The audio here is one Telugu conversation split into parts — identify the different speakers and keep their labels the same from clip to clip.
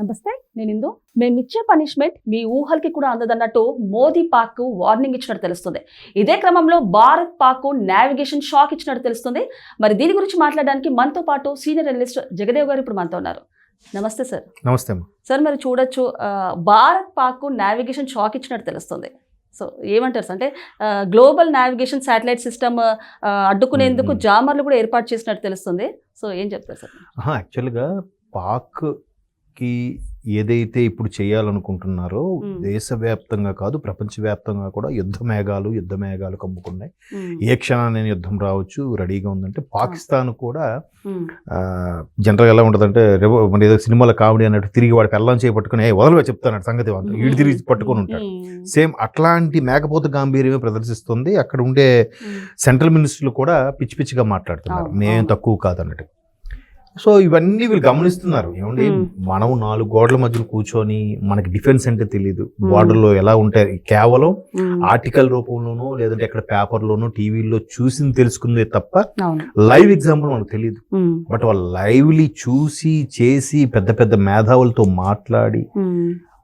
Speaker 1: నమస్తే నేను ఇందు. మేము ఇచ్చే పనిష్మెంట్ మీ ఊహలకి కూడా అందదన్నట్టు మోదీ పాక్ వార్నింగ్ ఇచ్చినట్టు తెలుస్తుంది. ఇదే క్రమంలో భారత్ పాక్ నావిగేషన్ షాక్ ఇచ్చినట్టు తెలుస్తుంది. మరి దీని గురించి మాట్లాడడానికి మనతో పాటు సీనియర్ అనలిస్ట్ జగదేవ్ గారు ఇప్పుడు మనతో ఉన్నారు. నమస్తే సార్.
Speaker 2: నమస్తే అమ్మా.
Speaker 1: సార్ మరి చూడొచ్చు భారత్ పాక్ నావిగేషన్ షాక్ ఇచ్చినట్టు తెలుస్తుంది. సో ఏమంటారు సార్? అంటే గ్లోబల్ నావిగేషన్ శాటిలైట్ సిస్టమ్ అడ్డుకునేందుకు. జామర్లు కూడా ఏర్పాటు చేసినట్టు తెలుస్తుంది. సో ఏం చెప్తారు సార్?
Speaker 2: యాక్చువల్గా పాక్కి ఏదైతే ఇప్పుడు చేయాలనుకుంటున్నారో
Speaker 1: మ్మ్.
Speaker 2: దేశవ్యాప్తంగా కాదు ప్రపంచవ్యాప్తంగా కూడా యుద్ధ మేఘాలు యుద్ధ మేఘాలు కమ్ముకున్నాయి
Speaker 1: మ్మ్.
Speaker 2: ఏ క్షణాన్ని యుద్ధం రావచ్చు రెడీగా ఉందంటే పాకిస్తాన్ కూడా
Speaker 1: మ్మ్.
Speaker 2: జనరల్గా ఎలా ఉంటుందంటే మన ఏదో సినిమాలో కామెడీ అన్నట్టు తిరిగి వాడి పెళ్ళం చేపట్టుకుని వదలవే చెప్తాను సంగతి అంతా ఈడు తిరిగి పట్టుకొని ఉంటాడు
Speaker 1: మ్మ్.
Speaker 2: సేమ్ అట్లాంటి మేకపోత గాంభీర్యమే ప్రదర్శిస్తుంది అక్కడ ఉండే
Speaker 1: మ్మ్.
Speaker 2: సెంట్రల్ మినిస్టర్లు కూడా పిచ్చి పిచ్చిగా మాట్లాడుతున్నారు
Speaker 1: అవును,
Speaker 2: మేం
Speaker 1: అవును.
Speaker 2: తక్కువ కాదన్నట్టు సో ఇవన్నీ వీళ్ళు గమనిస్తున్నారు ఏమండి. మనం నాలుగు గోడల మధ్యలో కూర్చొని మనకి డిఫెన్స్ అంటే తెలియదు. బార్డర్లో ఎలా ఉంటాయి కేవలం. ఆర్టికల్ రూపంలోనో లేదంటే ఎక్కడ పేపర్లోనో టీవీలో చూసింది తెలుసుకుందే తప్ప లైవ్ ఎగ్జాంపుల్ మనకు తెలియదు. బట్ వాళ్ళు లైవ్లీ చూసి చేసి పెద్ద పెద్ద మేధావులతో మాట్లాడి.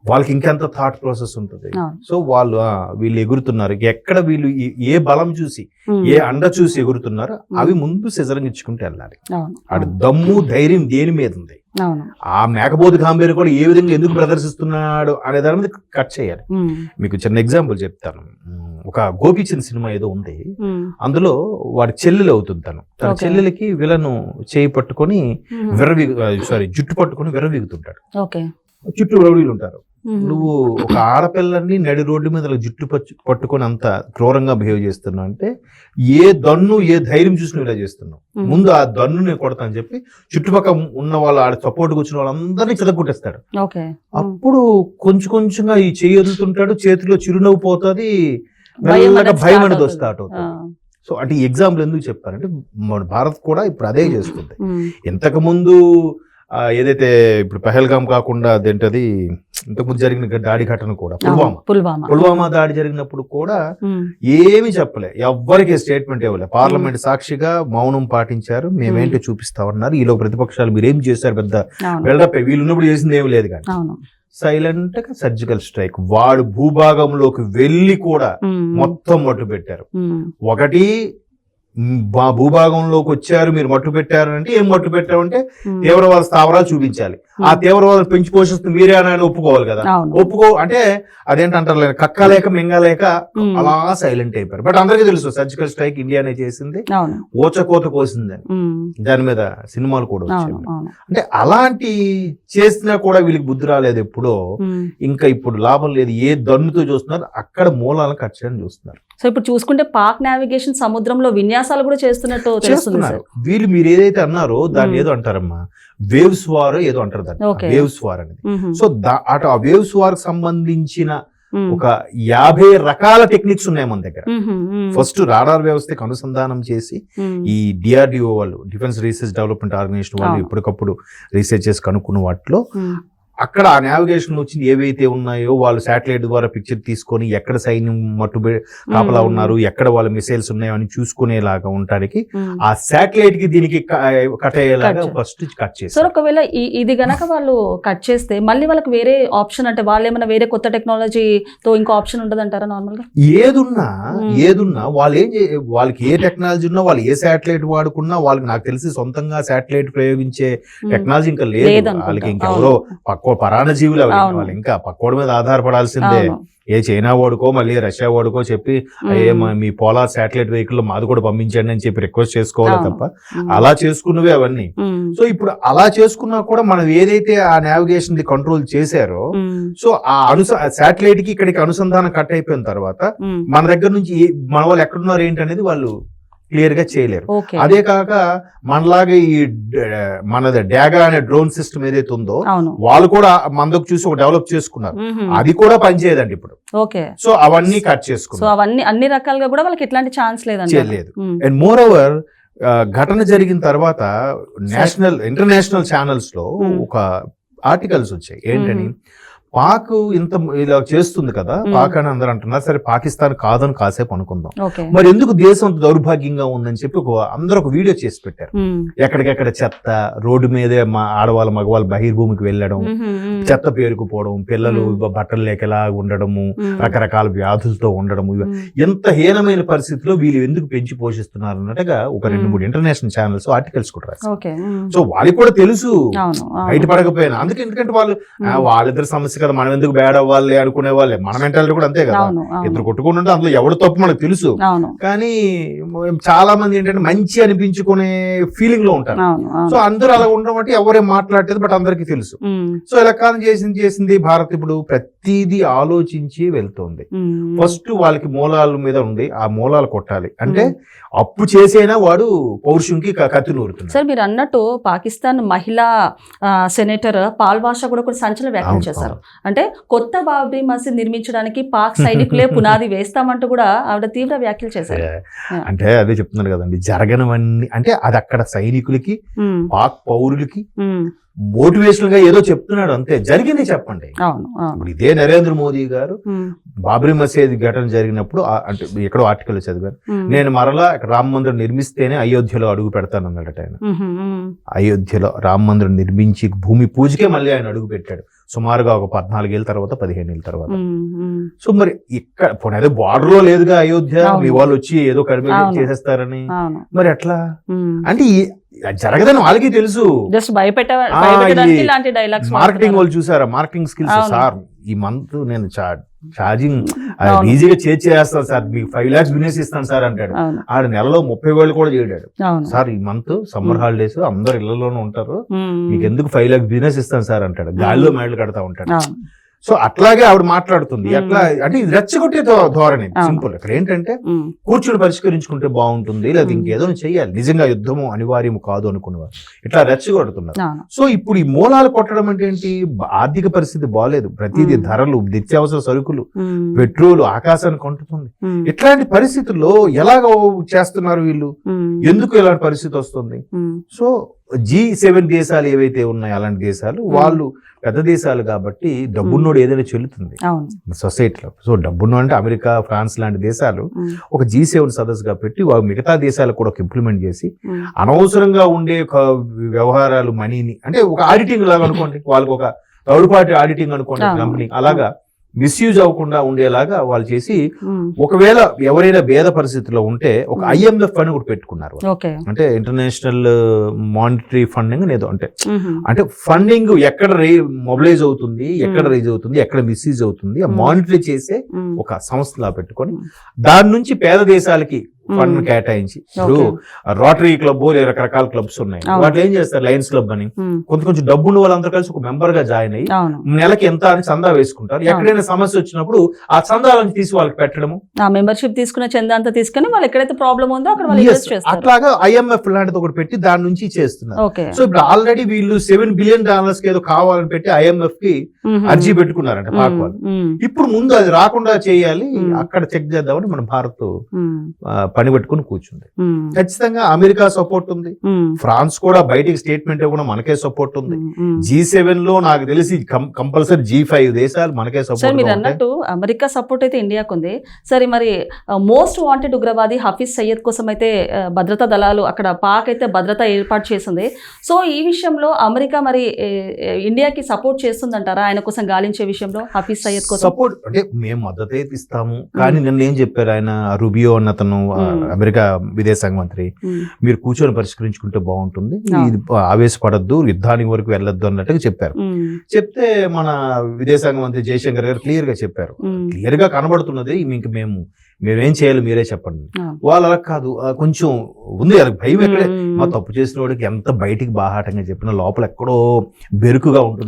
Speaker 2: వాళ్ళకి ఇంకెంత థాట్ ప్రాసెస్ ఉంటుంది? సో వాళ్ళు వీళ్ళు ఎగురుతున్నారు. ఎక్కడ వీళ్ళు ఏ- బలం చూసి. ఏ అండ చూసి ఎగురుతున్నారో అవి ముందు సిజరింగ్ ఇచ్చుకుంటూ వెళ్ళాలి ఆడ దమ్ము ధైర్యం దేని మీద ఉంది? ఆ మేకపోతు గాంభీర్యం కూడా ఏ విధంగా ఎందుకు ప్రదర్శిస్తున్నాడు అనే దాని మీద కట్ చేయాలి. మీకు చిన్న ఎగ్జాంపుల్ చెప్తాను. ఒక గోపీచంద్ సినిమా ఏదో ఉంది. అందులో వాడి చెల్లెలు అవుతుంది తను. తన. చెల్లెలకి విలను చేయి పట్టుకొని. విర్రవీగు సారీ జుట్టు పట్టుకొని విర్రవీగుతుంటాడు.
Speaker 1: ఓకే.
Speaker 2: చుట్టూ రౌడీలు ఉంటారు. నువ్వు ఒక ఆడపిల్లని నడి రోడ్డు మీద జుట్టు పచ్చు పట్టుకొని అంత క్రూరంగా బిహేవ్ చేస్తున్నావు అంటే ఏ దన్ను ఏ ధైర్యం చూసి నువ్వు ఇలా చేస్తున్నావు. ముందు ఆ దన్ను నేను కొడతా అని చెప్పి చుట్టుపక్కల ఉన్న వాళ్ళు ఆడ సపోర్ట్ కూర్చున్న వాళ్ళందరినీ చెదగొట్టేస్తాడు. అప్పుడు కొంచెం కొంచెంగా ఈ చేయి వదులుతుంటాడు చేతిలో చిరునవ్వు పోతుంది
Speaker 1: భయం అనేది.
Speaker 2: స్టార్ట్. అవుతుంది సో అంటే ఎగ్జాంపుల్ ఎందుకు చెప్పారంటే మన భారత్ కూడా ఇప్పుడు అదే చేస్తుంది
Speaker 1: మ్మ్.
Speaker 2: ఇంతకు ముందు ఆ, ఏదైతే ఇప్పుడు పహల్గాం కాకుండా అదేంటది ఇంతకుముందు జరిగిన దాడి ఘటన కూడా పుల్వామా.
Speaker 1: పుల్వామా.
Speaker 2: పుల్వామా దాడి జరిగినప్పుడు కూడా. ఏమీ చెప్పలే. ఎవ్వరికి స్టేట్మెంట్ ఇవ్వలే. పార్లమెంట్ సాక్షిగా మౌనం పాటించారు. మేమేంటో చూపిస్తామన్నారు. ఈలో ప్రతిపక్షాలు మీరేం చేశారు పెద్ద
Speaker 1: అవును.
Speaker 2: బిల్డప్ వీళ్ళు ఉన్నప్పుడు చేసింది ఏమి లేదు కానీ. సైలెంట్గా సర్జికల్ స్ట్రైక్ వాడు భూభాగంలోకి వెళ్ళి కూడా. మొత్తం మట్టు పెట్టారు. ఒకటి మ్, భూభాగంలోకి వచ్చారు మీరు మట్టు పెట్టారు అంటే ఏం మట్టు పెట్టామంటే. తీవ్రవాద స్థావరాలు చూపించాలి. ఆ తీవ్రవాదం పెంచి పోషిస్తుంది మీరే అని ఒప్పుకోవాలి కదా. ఒప్పుకో అంటే అదేంటంటారు లేదు కక్కలేక మింగలేక. అలా సైలెంట్ అయిపోయారు. బట్ అందరికీ తెలుసు సర్జికల్ స్ట్రైక్ ఇండియానే చేసింది. ఓచకోత కోసిందని. దాని మీద సినిమాలు కూడా వచ్చాయి. అంటే అలాంటి చేసినా కూడా వీళ్ళకి బుద్ధి రాలేదు ఎప్పుడో. ఇంకా ఇప్పుడు లాభం లేదు. ఏ దన్నుతో చూస్తున్నారు అక్కడ మూలాలను కట్ చేయడం చూస్తున్నారు.
Speaker 1: సో ఇప్పుడు చూసుకుంటే పాక్ నావిగేషన్ సముద్రంలో విన్యాసాలు కూడా చేస్తున్నట్టు
Speaker 2: చేస్తున్నారు వీళ్ళు మీరు ఏదైతే అన్నారో దాన్ని. ఏదో అంటారమ్మా వేవ్స్ వార్ ఏదో అంటారు దాన్ని. వేవ్స్ వార్ అనేది. సో అటు ఆ వేవ్స్ వార్ సంబంధించిన. ఒక యాభై రకాల టెక్నిక్స్ ఉన్నాయి మన దగ్గర. ఫస్ట్ రాడార్ వ్యవస్థకి అనుసంధానం చేసి. ఈ డిఆర్డిఓ వాళ్ళు డిఫెన్స్ రీసెర్చ్ డెవలప్మెంట్ ఆర్గనైజేషన్ వాళ్ళు. ఎప్పటికప్పుడు రీసెర్చ్ చేసి కనుక్కున్న వాటిలో. అక్కడ ఆ నావిగేషన్ వచ్చింది ఏవైతే ఉన్నాయో వాళ్ళు శాటిలైట్ ద్వారా పిక్చర్ తీసుకొని ఎక్కడ సైన్యం మట్టు కాపలా. ఉన్నారు ఎక్కడ వాళ్ళ మిసైల్స్ ఉన్నాయో అని చూసుకునేలాగా ఉండడానికి. ఆ శాటిలైట్కి దీనికి కట్ అయ్యేలాగా. ఫస్ట్ కట్
Speaker 1: సార్
Speaker 2: చేశారు
Speaker 1: ఒకవేళ ఇది గనక వాళ్ళు కట్ చేస్తే మళ్ళీ వాళ్ళకి వేరే ఆప్షన్ అంటే వాళ్ళు ఏమైనా వేరే కొత్త టెక్నాలజీతో ఇంకో ఆప్షన్ ఉండదు అంటారా నార్మల్గా
Speaker 2: ఏదున్నా. ఏదున్నా వాళ్ళు ఏం వాళ్ళకి ఏ టెక్నాలజీ ఉన్నా వాళ్ళు ఏ శాటిలైట్ వాడుకున్నా వాళ్ళకి నాకు తెలిసి సొంతంగా శాటిలైట్ ప్రయోగించే. టెక్నాలజీ ఇంకా లేదు. వాళ్ళకి ఇంకెవరో పక్కో పరాణ జీవులు అవి. వాళ్ళు ఇంకా పక్కోడి మీద ఆధారపడాల్సిందే. ఏ చైనా వాడుకో మళ్ళీ రష్యా వాడుకో చెప్పి
Speaker 1: మ్మ్.
Speaker 2: మా- పోలార్ శాటిలైట్ వెహికల్ మాది కూడా పంపించండి అని చెప్పి రిక్వెస్ట్ చేసుకోవాలి. తప్ప. అలా చేసుకున్నవే అవన్నీ. సో ఇప్పుడు అలా చేసుకున్నా కూడా మనం ఏదైతే ఆ నావిగేషన్ ది కంట్రోల్ చేశారో. సో ఆ అనుస శాటిలైట్కి ఇక్కడికి అనుసంధానం కట్ అయిపోయిన తర్వాత. మన దగ్గర నుంచి ఏ- మన వాళ్ళు ఎక్కడున్నారు ఏంటనేది వాళ్ళు క్లియర్గా చేయలేరు అదే కాక మనలాగే ఈ మనది డాగా అనే డ్రోన్ సిస్టమ్ ఏదైతే ఉందో వాళ్ళు కూడా మందకు చూసి ఒక డెవలప్ చేసుకున్నారు. అది కూడా పనిచేయదండి ఇప్పుడు.
Speaker 1: ఓకే.
Speaker 2: సో అవన్నీ కట్
Speaker 1: సో
Speaker 2: చేసుకున్నారు
Speaker 1: అవన్నీ అన్ని రకాలుగా కూడా వాళ్ళకి ఎట్లాంటి ఛాన్స్ లేదండి
Speaker 2: చేయలేదు. అండ్ మోర్ ఓవర్ ఘటన జరిగిన తర్వాత నేషనల్ ఇంటర్నేషనల్
Speaker 1: ఛానల్స్లో.
Speaker 2: ఒక ఆర్టికల్స్ వచ్చాయి. ఏంటని? పాక్ ఇంత ఇలా చేస్తుంది కదా. పాక్ అని అందరూ అంటున్నారు సరే పాకిస్తాన్ కాదని కాసేపు అనుకుందాం మరి ఎందుకు దేశం అంత దౌర్భాగ్యంగా ఉందని చెప్పి ఒక అందరూ ఒక వీడియో చేసి పెట్టారు. ఎక్కడికెక్కడ చెత్త రోడ్డు మీదే మా ఆడవాళ్ళ మగవాళ్ళు బహిర్భూమికి వెళ్ళడం చెత్త పేరుకుపోవడం పిల్లలు. బట్టలు లేకలా ఉండడము రకరకాల వ్యాధులతో ఉండడము ఎంత హీనమైన పరిస్థితిలో వీళ్ళు ఎందుకు పెంచి పోషిస్తున్నారు అన్నట్టుగా ఒక రెండు. మూడు ఇంటర్నేషనల్ ఛానల్స్ ఆర్టికల్స్ కూడా రాశారు. సో వాళ్ళకి కూడా తెలుసు. బయటపడకపోయినా అందుకే ఎందుకంటే వాళ్ళు. వాళ్ళిద్దరు సమస్య కదా మనం ఎందుకు బ్యాడ్ అవ్వాలి అనుకునే వాళ్ళే. మన మెంటాలిటీ కూడా అంతే కదా. ఇద్దరు కొట్టుకుంటుంటే అందులో ఎవడు తప్పు మనకు తెలుసు. కానీ చాలా మంది ఏంటంటే మంచి అనిపించుకునే ఫీలింగ్లో ఉంటారు. సో అందరూ అలా ఉండడం అంటే ఎవరేం మాట్లాడలేదు బట్ అందరికీ తెలుసు. సో ఇలా కాలం చేసింది చేసింది భారత్ ఇప్పుడు ప్రతిదీ ఆలోచించి వెళ్తోంది. ఫస్ట్ వాళ్ళకి మూలాల మీద ఉంది ఆ మూలాలు కొట్టాలి. అంటే. అప్పు చేసైనా వాడు పౌరుషంకి కత్తి నూరుతున్నాడు.
Speaker 1: సార్ మీరు అన్నట్టు పాకిస్తాన్ మహిళా సెనేటర్ పాల్ బాషా కూడా కొన్ని సంచలన వ్యాఖ్యలు చేశారు. అంటే కొత్త బాబ్రీ మసీద్ నిర్మించడానికి పాక్ సైనికులే పునాది వేస్తామంటూ కూడా ఆవిడ తీవ్ర వ్యాఖ్యలు చేశారు.
Speaker 2: అంటే అదే చెప్తున్నాను కదండి జరగనవన్నీ అంటే అది అక్కడ సైనికులకి పాక్ పౌరులకి మోటివేషనల్గా ఏదో చెప్తున్నాడు అంతే జరిగింది చెప్పండి. ఇదే నరేంద్ర మోదీ గారు బాబ్రీ మసీద్ ఘటన జరిగినప్పుడు అంటే ఎక్కడో ఆర్టికల్ చదివాను నేను మరలా రామ మందిరం నిర్మిస్తేనే అయోధ్యలో అడుగు పెడతానన్నాడట ఆయన.
Speaker 1: ఉమ్, ఉమ్,
Speaker 2: అయోధ్యలో రామ మందిరం నిర్మించి భూమి పూజకే మళ్ళీ ఆయన అడుగు పెట్టాడు. సుమారుగా ఒక పద్నాలుగేళ్ళ తర్వాత పదిహేను ఏళ్ళ తర్వాత సో మరి ఇక్కడ పోనీ అదే బార్డర్లో లేదుగా అయోధ్య. మీ వాళ్ళు వచ్చి ఏదో
Speaker 1: అవును.
Speaker 2: చేసేస్తారని మరి ఎట్లా. అంటే జరగదని వాళ్ళకి తెలుసు
Speaker 1: జస్ట్ భయపెట్ట
Speaker 2: మార్కెటింగ్ వాళ్ళు చూసారా మార్కెటింగ్ స్కిల్స్. సార్ ఈ మంత్ నేను ఛార్జింగ్. ఈజీగా చేసి చేస్తాను సార్. మీకు ఫైవ్ లాక్స్ బిజినెస్ ఇస్తాను సార్ అంటాడు. ఆడ నెలలో ముప్పై వేలు కూడా చేయడాడు. సార్ ఈ మంత్ సమ్మర్ హాలిడేస్ అందరు ఇళ్ళలోనే ఉంటారు. మీకు ఎందుకు ఫైవ్ లాక్స్ బిజినెస్ ఇస్తాను సార్ అంటాడు. గాలిలో మేడలు కడతా ఉంటాడు. సో అట్లాగే ఆవిడ మాట్లాడుతుంది. అట్లా అంటే ఇది రెచ్చగొట్టే ధోరణి. సింపుల్. ఇక్కడ ఏంటంటే కూర్చుని పరిష్కరించుకుంటే బాగుంటుంది లేదా. ఇంకేదో చెయ్యాలి. నిజంగా యుద్ధము అనివార్యము కాదు అనుకునేవారు ఇట్లా రెచ్చగొడుతున్నారు. సో ఇప్పుడు ఈ మూలాలు కొట్టడం అంటే ఏంటి? ఆర్థిక పరిస్థితి బాగాలేదు ప్రతిదీ. ధరలు నిత్యావసర సరుకులు పెట్రోల్ ఆకాశానికి కొంటుతుంది. ఇట్లాంటి పరిస్థితుల్లో ఎలాగ చేస్తున్నారు వీళ్ళు? ఎందుకు ఇలాంటి పరిస్థితి వస్తుంది? సో జీ సెవెన్ దేశాలు ఏవైతే ఉన్నాయో అలాంటి దేశాలు వాళ్ళు పెద్ద దేశాలు కాబట్టి డబ్బున్నోడు ఏదైనా చెల్లుతుంది. సొసైటీలో. సో డబ్బున్న అంటే అమెరికా ఫ్రాన్స్ లాంటి దేశాలు ఒక జీ సెవెన్ సదస్సుగా పెట్టి మిగతా దేశాలకు కూడా ఇంప్లిమెంట్ చేసి అనవసరంగా ఉండే ఒక వ్యవహారాలు మనీని అంటే ఒక ఆడిటింగ్ లాగా అనుకోండి వాళ్ళకి ఒక థర్డ్ పార్టీ ఆడిటింగ్ అనుకోండి. కంపెనీ అలాగా మిస్యూజ్ అవ్వకుండా ఉండేలాగా వాళ్ళు చేసి ఒకవేళ ఎవరైనా భేద పరిస్థితిలో ఉంటే ఒక. ఐఎంఎఫ్ అని కూడా పెట్టుకున్నారు అంటే ఇంటర్నేషనల్ మానిటరీ ఫండింగ్ ఏదో అంటే అంటే ఫండింగ్ ఎక్కడ రే మొబిలైజ్ అవుతుంది ఎక్కడ. రైజ్ అవుతుంది ఎక్కడ మిస్యూజ్ అవుతుంది ఆ. మానిటరీ చేసే ఒక సంస్థలా పెట్టుకొని. దాని నుంచి పేద దేశాలకి ఫండ్. కేటాయించి. ఇప్పుడు. రోటరీ క్లబ్ రకరకాల క్లబ్స్ ఉన్నాయి. వాటిలో ఏం చేస్తారు లయన్స్ క్లబ్ అని? కొంచెం కొంచెం డబ్బు ఉన్న వాళ్ళందరూ కలిసి ఒక మెంబర్గా జాయిన్ అయ్యి నెలకి ఎంత అని చందా వేసుకుంటారు. ఎక్కడైనా సమస్య వచ్చినప్పుడు ఆ చందాలను తీసి వాళ్ళకి పెట్టడము.
Speaker 1: ఆ మెంబర్షిప్ తీసుకున్న చందా అంతా తీసుకుని వాళ్ళు ఎక్కడైతే ప్రాబ్లం ఉందో అక్కడ
Speaker 2: అట్లాగా ఐఎంఎఫ్ లాంటిది ఒకటి పెట్టి దాని నుంచి చేస్తున్నారు. సో ఇప్పుడు ఆల్రెడీ వీళ్ళు సెవెన్ బిలియన్ డాలర్స్ ఏదో కావాలని పెట్టి
Speaker 1: ఐఎంఎఫ్కి
Speaker 2: అర్జీ పెట్టుకున్నారంట పాక్ వాళ్ళు. ఇప్పుడు ముందు అది రాకుండా చేయాలి. అక్కడ చెక్ చేద్దామని మన భారత్ పని పెట్టుకుని కూర్చుంది. ఖచ్చితంగా అమెరికా సపోర్ట్ ఉంది. ఫ్రాన్స్ కూడా బయటికి స్టేట్మెంట్ ఇవ్వడం మనకే సపోర్ట్ ఉంది. జీ సెవెన్లో నాకు తెలిసి కంపల్సరీ జీ ఫైవ్ దేశాలు మనకే సపోర్ట్
Speaker 1: మీరు అన్నట్టు అమెరికా సపోర్ట్ అయితే ఇండియాకు ఉంది. సరే మరి మోస్ట్ వాంటెడ్ ఉగ్రవాది హఫీజ్ సయ్యద్ కోసం అయితే భద్రతా దళాలు అక్కడ పాక్ అయితే భద్రత ఏర్పాటు చేసింది. సో ఈ విషయంలో అమెరికా మరి ఇండియాకి సపోర్ట్ చేస్తుందంటారా? ఆయన కోసం గాలించే విషయంలో హఫీజ్ సయ్యద్ కోసం?
Speaker 2: సపోర్ట్ అంటే మేము మద్దతు అయితే ఇస్తాము. కానీ నిన్న ఏం చెప్పారు ఆయన? రుబియో అన్న అతను ఆ,
Speaker 1: Hmm.
Speaker 2: అమెరికా విదేశాంగ మంత్రి. మీరు కూర్చొని పరిష్కరించుకుంటే బాగుంటుంది. ఇది ఆవేశపడద్దు యుద్ధానికి వరకు వెళ్ళొద్దు అన్నట్టుగా చెప్పారు. చెప్తే మన విదేశాంగ మంత్రి జయశంకర్ గారు క్లియర్గా చెప్పారు. క్లియర్గా కనబడుతున్నది మీకు మేము మేమేం చేయాలి మీరే చెప్పండి. వాళ్ళు అలా కాదు. కొంచెం ఉంది వాళ్ళకి భయం ఎక్కడే. మా తప్పు చేసిన వాడికి ఎంత బయటికి బాహాటంగా చెప్పినా లోపల ఎక్కడో బెరుకుగా ఉంటుంది.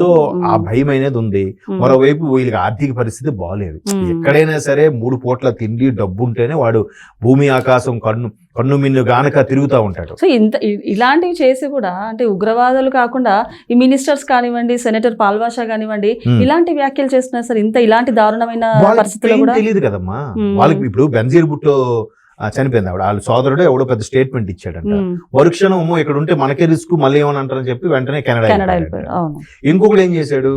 Speaker 2: సో ఆ భయం అనేది ఉంది. మరోవైపు వీళ్ళకి ఆర్థిక పరిస్థితి బాగాలేదు. ఎక్కడైనా సరే మూడు పూట్ల తిండి డబ్బు ఉంటేనే వాడు భూమి ఆకాశం కన్ను కన్ను మిన్ను గానక తిరుగుతూ ఉంటాడు.
Speaker 1: సో ఇంత ఇలాంటివి చేసి కూడా అంటే ఉగ్రవాదులు కాకుండా ఈ మినిస్టర్స్ కానివ్వండి సెనేటర్ పాల్వాషా కానివ్వండి. ఇలాంటి వ్యాఖ్యలు చేస్తున్నారు సార్. ఇంత ఇలాంటి దారుణమైన
Speaker 2: pain
Speaker 1: కూడా
Speaker 2: తెలియదు కదమ్మా. వాళ్ళకి ఇప్పుడు బెంజీర్ బుట్టో చనిపోయింది ఆవిడ. వాళ్ళ సోదరుడు ఎవడో పెద్ద స్టేట్మెంట్ ఇచ్చాడంట. అమ్మో ఇక్కడ ఉంటే మనకే రిస్క్ మళ్ళీ ఏమని అంటారని చెప్పి వెంటనే కెనడా ఇంకొకటి ఏం చేశాడు?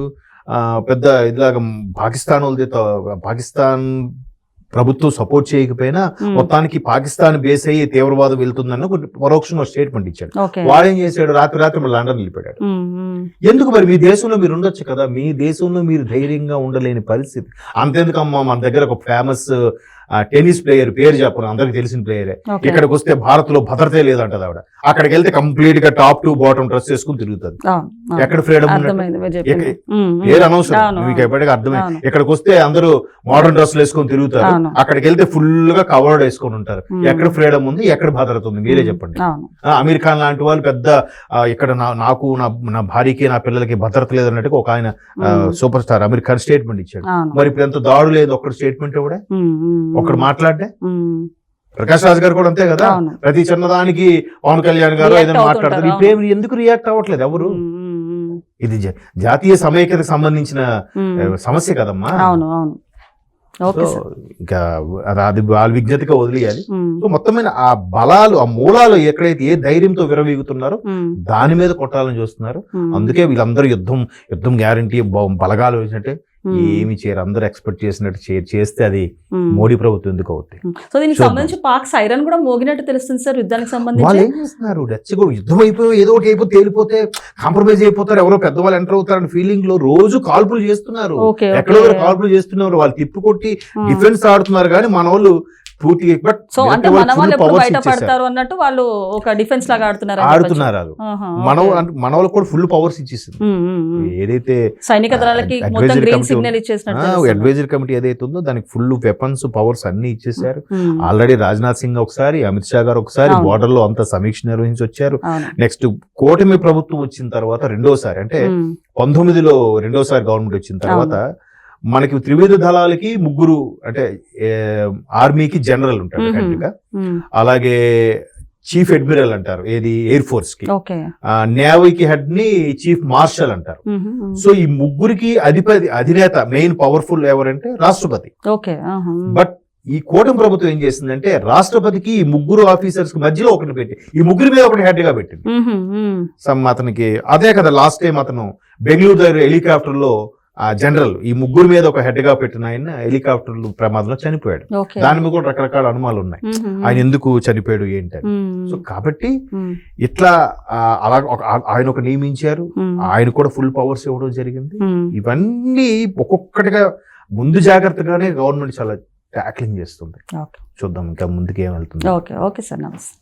Speaker 2: ఆ, పెద్ద ఇలాగ పాకిస్తాన్ వాళ్ళది పాకిస్తాన్ ప్రభుత్వం సపోర్ట్ చేయకపోయినా. మొత్తానికి పాకిస్తాన్ బేస్ అయ్యి తీవ్రవాదం వెళ్తుందన్న ఒక పరోక్షంగా స్టేట్మెంట్ ఇచ్చాడు. వాడేం చేశాడు? రాత్రి రాత్రి మళ్ళీ లండన్ వెళ్ళిపోయాడు. ఎందుకు మరి మీ దేశంలో మీరు ఉండొచ్చు కదా? మీ దేశంలో మీరు ధైర్యంగా ఉండలేని పరిస్థితి. అంతెందుకమ్మా? మన దగ్గర ఒక ఫేమస్ టెన్నిస్ ప్లేయర్ పేరు చెప్పను అందరికి తెలిసిన ప్లేయరే. ఇక్కడికి వస్తే భారత్లో భద్రతే లేదంటది ఆవిడ. అక్కడికి వెళ్తే కంప్లీట్గా టాప్ టు బాటమ్ డ్రెస్ వేసుకుని తిరుగుతుంది. ఎక్కడ ఫ్రీడమ్. పేరు అనవసరం మీకు ఎప్పటికీ అర్థమైంది. ఇక్కడికి వస్తే అందరూ మోడర్న్ డ్రెస్సులు వేసుకొని తిరుగుతారు. అక్కడికి వెళ్తే ఫుల్గా కవర్డ్ వేసుకొని ఉంటారు. ఎక్కడ ఫ్రీడమ్ ఉంది ఎక్కడ భద్రత ఉంది మీరే చెప్పండి. అమీర్ ఖాన్ లాంటి వాళ్ళు పెద్ద ఇక్కడ నా- నాకు నా నా భార్యకి నా పిల్లలకి భద్రత లేదన్నట్టుగా ఒక ఆయన. Super star Aamir Khan statement ఇచ్చాడు. మరి ఇప్పుడు ఎంత దాడు లేదు ఒక్కడ స్టేట్మెంట్ ఇవ్వడే
Speaker 1: ఉమ్, ఉమ్,
Speaker 2: ఒక్కడు మాట్లాడే
Speaker 1: ఉమ్.
Speaker 2: ప్రకాష్ రాజ్ గారు కూడా అంతే కదా? ప్రతి చిన్నదానికి పవన్ కళ్యాణ్ గారు ఏదైనా మాట్లాడతారు.
Speaker 1: అవును.
Speaker 2: ఇప్పుడు ఏమి ఎందుకు రియాక్ట్ అవ్వట్లేదు ఎవరు. ఇది జాతీయ సమైక్యతకు సంబంధించిన సమస్య కదమ్మా? ఇంకా అది- వాళ్ళ విజ్ఞతగా వదిలేయాలి. సో మొత్తమైన ఆ బలాలు ఆ మూలాలు ఎక్కడైతే ఏ ధైర్యంతో విరవీగుతున్నారో దాని మీద కొట్టాలని చూస్తున్నారు. అందుకే వీళ్ళందరూ యుద్ధం యుద్ధం గ్యారంటీ బలగాలు వేసినట్టే ఏమి చేయరు. అందరూ ఎక్స్పెక్ట్ చేసినట్టు చేస్తే అది. మోడీ ప్రభుత్వం ఎందుకు అవుతుంది
Speaker 1: సో దీనికి. సంబంధించి పాక్ సైరన్ కూడా మోగినట్టు తెలుస్తుంది సార్ యుద్ధానికి
Speaker 2: వాళ్ళు
Speaker 1: సంబంధించి
Speaker 2: ఏం చేస్తున్నారు? యుద్ధం అయిపోయి ఏదో ఒకటి అయిపోతే తేలిపోతే కాంప్రమైజ్ అయిపోతారు ఎవరో పెద్దవాళ్ళు ఎంటర్ అవుతారని ఫీలింగ్లో రోజు కాల్పులు చేస్తున్నారు. ఎక్కడో కాల్పులు చేస్తున్నారు. వాళ్ళు తిప్పు కొట్టి. డిఫెన్స్ ఆడుతున్నారు. కానీ మన వాళ్ళు పూర్తిగా బట్
Speaker 1: సో అంటే మన వాళ్ళు ఎప్పుడు బయట పడతారు అన్నట్టు వాళ్ళు ఒక డిఫెన్స్ లాగా ఆడుతున్నారు.
Speaker 2: ఆడుతున్నారు వాళ్ళు. మన మన వాళ్ళు కూడా ఫుల్ పవర్స్ ఇచ్చేసింది. ఏదైతే
Speaker 1: సైనిక దళాలకి మొత్తం గ్రీన్ సిగ్నల్ ఇచ్చేసినట్టు.
Speaker 2: అడ్వైజరీ కమిటీ ఏదైతే ఉందో దానికి ఫుల్ వెపన్స్ పవర్స్ అన్ని ఇచ్చేసారు ఆల్రెడీ రాజ్నాథ్ సింగ్ ఒకసారి అమిత్ షా గారు ఒకసారి. బార్డర్లో అంత సమీక్ష నిర్వహించి వచ్చారు నెక్స్ట్ కూటమి ప్రభుత్వం వచ్చిన తర్వాత రెండోసారి అంటే పంతొమ్మిదిలో రెండోసారి గవర్నమెంట్ వచ్చిన తర్వాత మనకి త్రివిధ దళాలకి ముగ్గురు అంటే ఆర్మీకి జనరల్ ఉంటాడు.
Speaker 1: ఉమ్,
Speaker 2: అలాగే చీఫ్ అడ్మిరల్ అంటారు ఏది ఎయిర్
Speaker 1: ఫోర్స్కి
Speaker 2: నేవీకి హెడ్ని చీఫ్ మార్షల్ అంటారు. సో ఈ ముగ్గురికి అధిపతి అధినేత మెయిన్ పవర్ఫుల్ ఎవరంటే రాష్ట్రపతి. బట్ ఈ కూటమి ప్రభుత్వం ఏం చేసిందంటే రాష్ట్రపతికి ఈ ముగ్గురు ఆఫీసర్స్ మధ్యలో ఒకటి పెట్టి ఈ ముగ్గురి మీద ఒకటి హెడ్గా పెట్టింది సమ్ అతనికి అదే కదా లాస్ట్ టైం అతను బెంగళూరు దగ్గర హెలికాప్టర్లో ఆ జనరల్ ఈ ముగ్గురు మీద ఒక హెడ్గా పెట్టిన ఆయన హెలికాప్టర్ ప్రమాదంలో చనిపోయాడు. దాని మీద కూడా రకరకాల అనుమానాలు ఉన్నాయి ఆయన ఎందుకు చనిపోయాడు ఏంటి అని
Speaker 1: ఉమ్,
Speaker 2: సో కాబట్టి ఇట్లా అలా ఆయన ఒక నియమించారు. ఆయన కూడా ఫుల్ పవర్స్ ఇవ్వడం జరిగింది. ఇవన్నీ ఒక్కొక్కటిగా ముందు జాగ్రత్తగానే గవర్నమెంట్ చాలా ట్యాక్లింగ్ చేస్తుంది. చూద్దాం ఇంకా ముందుకు ఏం వెళ్తుంది.
Speaker 1: ఓకే. Okay sir. నమస్తే.